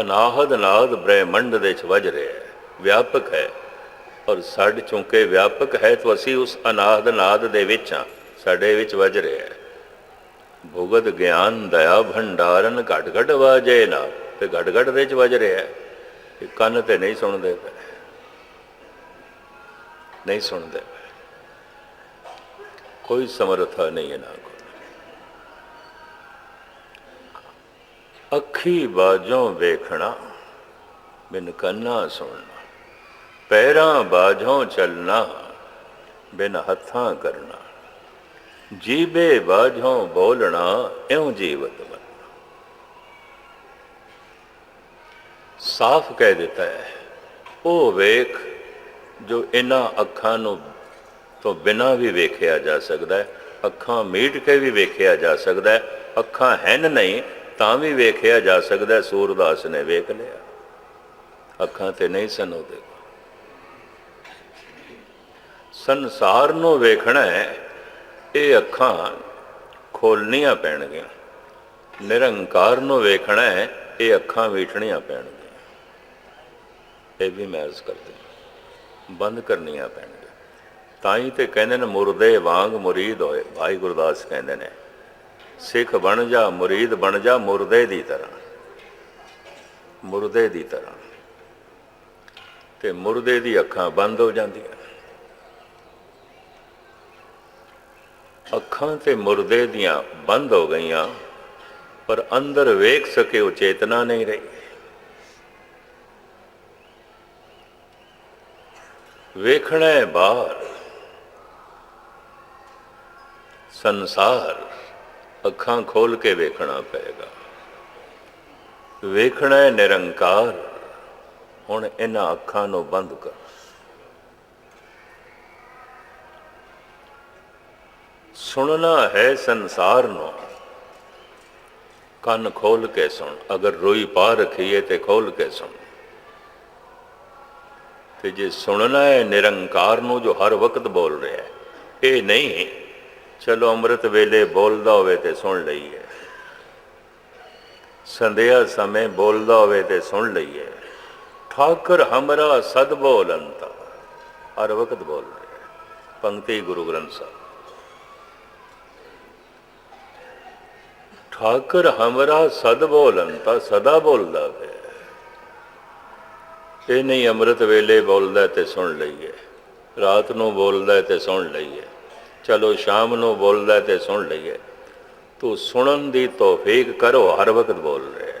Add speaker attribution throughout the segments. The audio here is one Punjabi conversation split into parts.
Speaker 1: ਅਨਾਹਦ ਨਾਦ ਬ੍ਰਹਿਮੰਡ ਦੇ ਵਿੱਚ ਵਜ ਰਿਹਾ ਹੈ, ਵਿਆਪਕ ਹੈ। ਔਰ ਸਾਡ ਚੁੰਕੇ ਵਿਆਪਕ ਹੈ ਤਾਂ ਅਸੀਂ ਉਸ ਅਨਾਹਦ ਨਾਦ ਦੇ ਵਿੱਚ ਹਾਂ, ਸਾਡੇ ਵਿੱਚ ਵਜ ਰਿਹਾ ਹੈ। ਭੁਗਤ ਗਿਆਨ ਦਇਆ ਭੰਡਾਰਨ ਘਟ ਘਟ ਵਾਜੇ ਨਾ, ਤੇ ਘਟ ਘਟ ਦੇ ਵਿੱਚ ਵਜ ਰਿਹਾ ਹੈ। ਇਹ ਕੰਨ ਤੇ ਨਹੀਂ ਸੁਣਦੇ ਪਏ। ਨਹੀਂ ਸੁਣਦੇ ਪਏ। ਕੋਈ ਸਮਰਥਾ ਨਹੀਂ ਇਹਨਾਂ ਕੋਲ। ਅੱਖੀ ਬਾਝੋਂ ਵੇਖਣਾ, ਬਿਨ ਕੰਨਾ ਸੁਣਨਾ। ਪੈਰਾਂ ਬਾਝੋਂ ਚੱਲਣਾ, ਬਿਨ ਹੱਥਾਂ ਕਰਨਾ। ਜੀਬੇ ਬਾਝੋਂ ਬੋਲਣਾ, ਇਉਂ ਜੀਵਤ ਬਣਨਾ ਸਾਫ਼ ਕਹਿ ਦਿੱਤਾ ਹੈ, ਉਹ ਵੇਖ ਜੋ ਇਹਨਾਂ ਅੱਖਾਂ ਨੂੰ ਤੋਂ ਬਿਨਾਂ ਵੀ ਵੇਖਿਆ ਜਾ ਸਕਦਾ ਹੈ, ਅੱਖਾਂ ਮੀਟ ਕੇ ਵੀ ਵੇਖਿਆ ਜਾ ਸਕਦਾ ਹੈ, ਅੱਖਾਂ ਹਨ ਨਹੀਂ ਤਾਂ ਵੀ ਵੇਖਿਆ ਜਾ ਸਕਦਾ, ਸੂਰਦਾਸ ਨੇ ਵੇਖ ਲਿਆ। ਅੱਖਾਂ ਤੇ ਨਹੀਂ ਸਨ ਉਹਦੇ ਸੰਸਾਰ ਨੂੰ ਵੇਖਣਾ ਹੈ, ਇਹ ਅੱਖਾਂ ਖੋਲਣੀਆਂ ਪੈਣਗੀਆਂ। ਨਿਰੰਕਾਰ ਨੂੰ ਵੇਖਣਾ ਹੈ, ਇਹ ਅੱਖਾਂ ਵੇਠਣੀਆਂ ਪੈਣਗੀਆਂ। ਇਹ ਵੀ ਮੈਂ ਅਰਜ਼ ਕਰਦੇ ਬੰਦ ਕਰਨੀਆਂ ਪੈਣਗੀਆਂ। ਤਾਂ ਹੀ ਤੇ ਕਹਿੰਦੇ ਨੇ, ਮੁਰਦੇ ਵਾਂਗ ਮੁਰੀਦ ਹੋਏ। ਭਾਈ ਗੁਰਦਾਸ ਕਹਿੰਦੇ ਨੇ ਸਿੱਖ ਬਣ ਜਾ, ਮੁਰੀਦ ਬਣ ਜਾ, ਮੁਰਦੇ ਦੀ ਤਰ੍ਹਾਂ। ਮੁਰਦੇ ਦੀ ਤਰ੍ਹਾਂ। ਤੇ ਮੁਰਦੇ ਦੀ ਅੱਖਾਂ ਬੰਦ ਹੋ ਜਾਂਦੀਆਂ। ਅੱਖਾਂ ਤੇ ਮੁਰਦੇ ਦੀਆਂ ਬੰਦ ਹੋ ਗਈਆਂ, ਪਰ ਅੰਦਰ ਵੇਖ ਸਕੇ ਉਹ ਚੇਤਨਾ ਨਹੀਂ ਰਹੀ। ਵੇਖਣਾ ਹੈ ਬਾਹਰ। ਸੰਸਾਰ ਅੱਖਾਂ ਖੋਲ ਕੇ ਵੇਖਣਾ ਪਏਗਾ। ਵੇਖਣਾ ਹੈ ਨਿਰੰਕਾਰ। ਹੁਣ ਇਹਨਾਂ ਅੱਖਾਂ ਨੂੰ ਬੰਦ ਕਰ। ਸੁਣਨਾ ਹੈ ਸੰਸਾਰ ਨੂੰ। ਕੰਨ ਖੋਲ ਕੇ ਸੁਣ। ਅਗਰ ਰੋਈ ਪਾ ਰਖੀਏ ਤੇ ਖੋਲ ਕੇ ਸੁਣ। ਤੇ ਜੇ ਸੁਣਨਾ ਹੈ ਨਿਰੰਕਾਰ ਨੂੰ ਜੋ ਹਰ ਵਕਤ ਬੋਲ ਰਿਹਾ ਹੈ, ਇਹ ਨਹੀਂ ਚਲੋ ਅੰਮ੍ਰਿਤ ਵੇਲੇ ਬੋਲਦਾ ਹੋਵੇ ਤੇ ਸੁਣ ਲਈਏ। ਸੰਧਿਆ ਸਮੇਂ ਬੋਲਦਾ ਹੋਵੇ ਤੇ ਸੁਣ ਲਈਏ। ਠਾਕਰ ਹਮਰਾ ਸਦ ਬੋਲੰਤਾ। ਹਰ ਵਕਤ ਬੋਲ ਪੰਕਤੀ ਗੁਰੂ ਗ੍ਰੰਥ ਸਾਹਿਬ। ਠਾਕਰ ਹਮਰਾ ਸਦ ਬੋਲੰਤਾ, ਸਦਾ ਬੋਲਦਾ ਹੈ। ਇਹ ਨਹੀਂ ਅੰਮ੍ਰਿਤ ਵੇਲੇ ਬੋਲਦਾ ਤੇ ਸੁਣ ਲਈਏ। ਰਾਤ ਨੂੰ ਬੋਲਦਾ ਤੇ ਸੁਣ ਲਈਏ। ਚਲੋ ਸ਼ਾਮ ਨੂੰ ਬੋਲਦਾ ਤੇ ਸੁਣ ਲਈਏ। ਤੂੰ ਸੁਣਨ ਦੀ ਤੋਫੀਕ ਕਰੋ, ਹਰ ਵਕਤ ਬੋਲ ਰਿਹਾ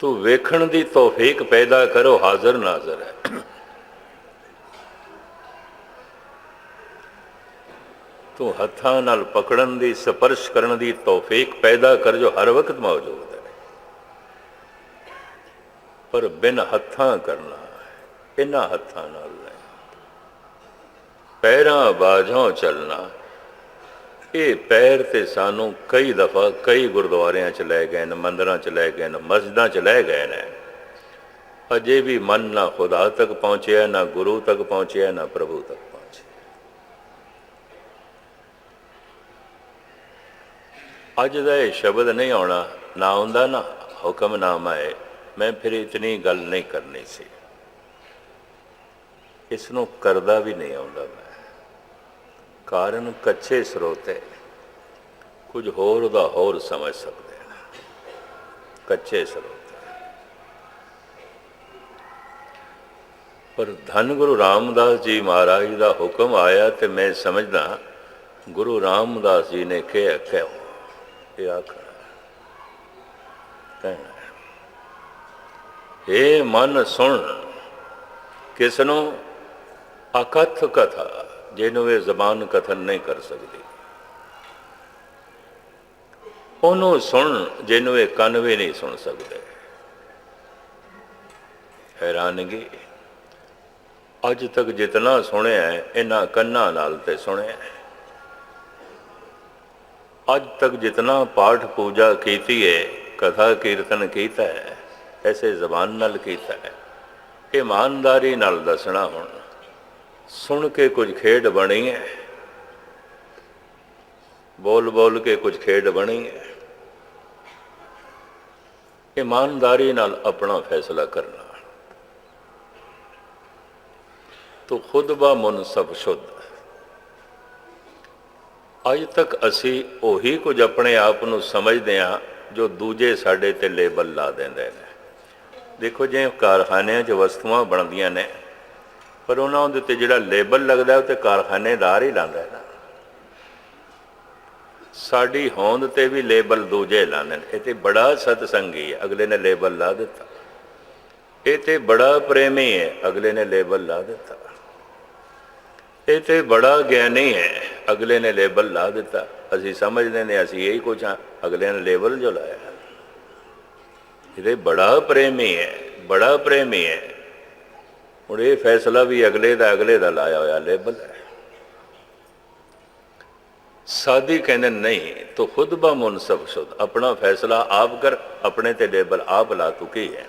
Speaker 1: ਤੂੰ ਵੇਖਣ ਦੀ ਤੋਫੀਕ ਪੈਦਾ ਕਰੋ, ਹਾਜ਼ਰ ਨਾਜ਼ਰ ਹੈ। ਤੂੰ ਹੱਥਾਂ ਨਾਲ ਪਕੜਨ ਦੀ, ਸਪਰਸ਼ ਕਰਨ ਦੀ ਤੋਫੀਕ ਪੈਦਾ ਕਰ ਜੋ ਹਰ ਵਕਤ ਮੌਜੂਦ ਹੈ। ਪਰ ਬਿਨ ਹੱਥਾਂ ਕਰਨਾ ਇਹਨਾਂ ਹੱਥਾਂ ਨਾਲ ਪੈਰਾਂ ਬਾਝੋਂ ਚੱਲਣਾ। ਇਹ ਪੈਰ ਤੇ ਸਾਨੂੰ ਕਈ ਦਫਾ ਕਈ ਗੁਰਦੁਆਰਿਆਂ 'ਚ ਲੈ ਗਏ ਨੇ, ਮੰਦਰਾਂ 'ਚ ਲੈ ਗਏ ਨੇ, ਮਸਜਿਦਾਂ 'ਚ ਲੈ ਗਏ ਨੇ। ਅਜੇ ਵੀ ਮਨ ਨਾ ਖੁਦਾ ਤੱਕ ਪਹੁੰਚਿਆ, ਨਾ ਗੁਰੂ ਤੱਕ ਪਹੁੰਚਿਆ, ਨਾ ਪ੍ਰਭੂ ਤੱਕ ਪਹੁੰਚਿਆ। ਅੱਜ ਦਾ ਇਹ ਸ਼ਬਦ ਨਹੀਂ ਆਉਣਾ, ਨਾ ਆਉਂਦਾ, ਨਾ ਹੁਕਮਨਾਮਾ ਨਾਮ ਮੈਂ ਫਿਰ ਇਤਨੀ ਗੱਲ ਨਹੀਂ ਕਰਨੀ ਸੀ। ਇਸ ਨੂੰ ਕਰਦਾ ਵੀ ਨਹੀਂ ਆਉਂਦਾ ਮੈਂ। ਕਾਰਨ ਕੱਚੇ ਸਰੋਤੇ। ਕੁਝ ਹੋਰ ਦਾ ਹੋਰ ਸਮਝ ਸਕਦੇ ਨੇ ਕੱਚੇ ਸਰੋਤੇ। ਪਰ ਧੰਨ ਗੁਰੂ ਰਾਮਦਾਸ ਜੀ ਮਹਾਰਾਜ ਦਾ ਹੁਕਮ ਆਇਆ ਤੇ ਮੈਂ ਸਮਝਦਾ ਗੁਰੂ ਰਾਮਦਾਸ ਜੀ ਨੇ ਕਿਹਾ, ਕਿਉਂ? ਇਹ ਆਖਣਾ ਕਹਿਣਾ ਇਹ ਮਨ ਸੁਣ, ਕਿਸ ਨੂੰ ਅਕਥ ਕਥਾ ਜਿਹਨੂੰ ਇਹ ਜ਼ਬਾਨ ਕਥਨ ਨਹੀਂ ਕਰ ਸਕਦੀ। ਉਹਨੂੰ ਸੁਣ ਜਿਹਨੂੰ ਇਹ ਕੰਨ ਵੀ ਨਹੀਂ ਸੁਣ ਸਕਦੇ। ਹੈਰਾਨਗੀ। ਅੱਜ ਤੱਕ ਜਿਤਨਾ ਸੁਣਿਆ ਹੈ, ਇਹਨਾਂ ਕੰਨਾਂ ਨਾਲ ਤੇ ਸੁਣਿਆ ਹੈ। ਅੱਜ ਤੱਕ ਜਿਤਨਾ ਪਾਠ ਪੂਜਾ ਕੀਤੀ ਹੈ ਕਥਾ ਕੀਰਤਨ ਕੀਤਾ ਹੈ ਐਸੇ ਜ਼ਬਾਨ ਨਾਲ ਕੀਤਾ ਹੈ। ਇਮਾਨਦਾਰੀ ਨਾਲ ਦੱਸਣਾ ਹੁਣ। ਸੁਣ ਕੇ ਕੁਝ ਖੇਡ ਬਣੀ ਹੈ ਬੋਲ ਬੋਲ ਕੇ ਕੁਝ ਖੇਡ ਬਣੀ ਹੈ ਇਮਾਨਦਾਰੀ ਨਾਲ ਆਪਣਾ ਫੈਸਲਾ ਕਰਨਾ। ਤੋ ਖੁਦ ਬਾ ਮੁਨਸਬ ਸ਼ੁੱਧ। ਅੱਜ ਤੱਕ ਅਸੀਂ ਉਹੀ ਕੁਝ ਆਪਣੇ ਆਪ ਨੂੰ ਸਮਝਦੇ ਹਾਂ ਜੋ ਦੂਜੇ ਸਾਡੇ ਤੇ ਲੇਬਲ ਲਾ ਦਿੰਦੇ ਨੇ। ਦੇਖੋ ਜੇ ਕਾਰਖਾਨਿਆਂ 'ਚ ਵਸਤੂਆਂ ਬਣਦੀਆਂ ਨੇ। ਪਰ ਉਹਨਾਂ ਦੇ ਉੱਤੇ ਜਿਹੜਾ ਲੇਬਲ ਲੱਗਦਾ ਉਹ ਤੇ ਕਾਰਖਾਨੇਦਾਰ ਹੀ ਲਾਉਂਦਾ ਹੈ। ਨਾ ਸਾਡੀ ਹੋਂਦ ਤੇ ਵੀ ਲੇਬਲ ਦੂਜੇ ਲਾਉਂਦੇ ਨੇ। ਇਹ ਤੇ ਬੜਾ ਸਤਸੰਗੀ ਹੈ, ਅਗਲੇ ਨੇ ਲੇਬਲ ਲਾ ਦਿੱਤਾ। ਇਹ ਤੇ ਬੜਾ ਪ੍ਰੇਮੀ ਹੈ, ਅਗਲੇ ਨੇ ਲੇਬਲ ਲਾ ਦਿੱਤਾ। ਇਹ ਤੇ ਬੜਾ ਗਿਆਨੀ ਹੈ, ਅਗਲੇ ਨੇ ਲੇਬਲ ਲਾ ਦਿੱਤਾ। ਅਸੀਂ ਸਮਝਦੇ ਨੇ, ਅਸੀਂ ਇਹੀ ਕੁਝ ਹਾਂ, ਅਗਲੇ ਨੇ ਲੇਬਲ ਜੋ ਲਾਇਆ। ਇਹਦੇ ਬੜਾ ਪ੍ਰੇਮੀ ਹੈ, ਬੜਾ ਪ੍ਰੇਮੀ ਹੈ। ਹੁਣ ਇਹ ਫੈਸਲਾ ਵੀ ਅਗਲੇ ਦਾ ਅਗਲੇ ਦਾ ਲਾਇਆ ਹੋਇਆ ਲੇਬਲ ਹੈ। ਸਾਦੀ ਕਹਿੰਦੇ, ਨਹੀਂ, ਤੋ ਖੁਦ ਬਾ ਮੁਨਸਬ ਸ਼ੁਦ ਆਪਣਾ ਫੈਸਲਾ ਆਪ ਕਰ, ਆਪਣੇ ਤੇ ਲੇਬਲ ਆਪ ਲਾ ਤੂੰ ਕੀ ਹੈ?